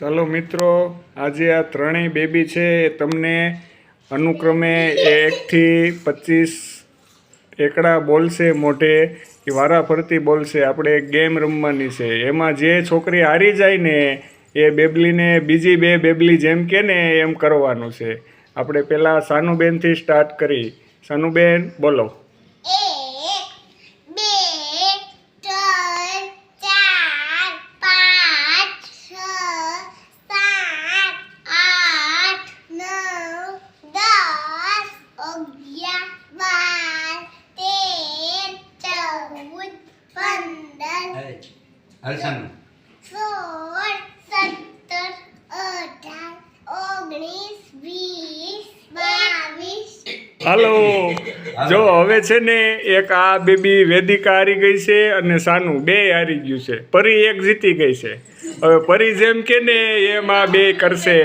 ચાલો મિત્રો, આજે આ ત્રણેય બેબી છે એ તમને અનુક્રમે એકથી પચીસ એકડા બોલશે મોઢે, એ વારા ફરતી બોલશે. આપણે ગેમ રમવાની છે. એમાં જે છોકરી હારી જાય ને, એ બેબલીને બીજી બે બેબલી જેમ કે ને, એમ કરવાનું છે. આપણે પહેલાં સાનુબેનથી સ્ટાર્ટ કરી. સાનુબેન, બોલો. બાર તેર ચૌદ પંદર હલસાનું સોળ સત્તર અઢાર ઓગણીસ વીસ બાવીસ. હાલો. જો હવે છે ને એક આ બેબી વેદિકા હારી ગઈ છે અને સાનું બે હારી ગયું છે. પરી એક જીતી ગઈ છે. હવે પરી જેમ કે ને એમ આ બે કરશે.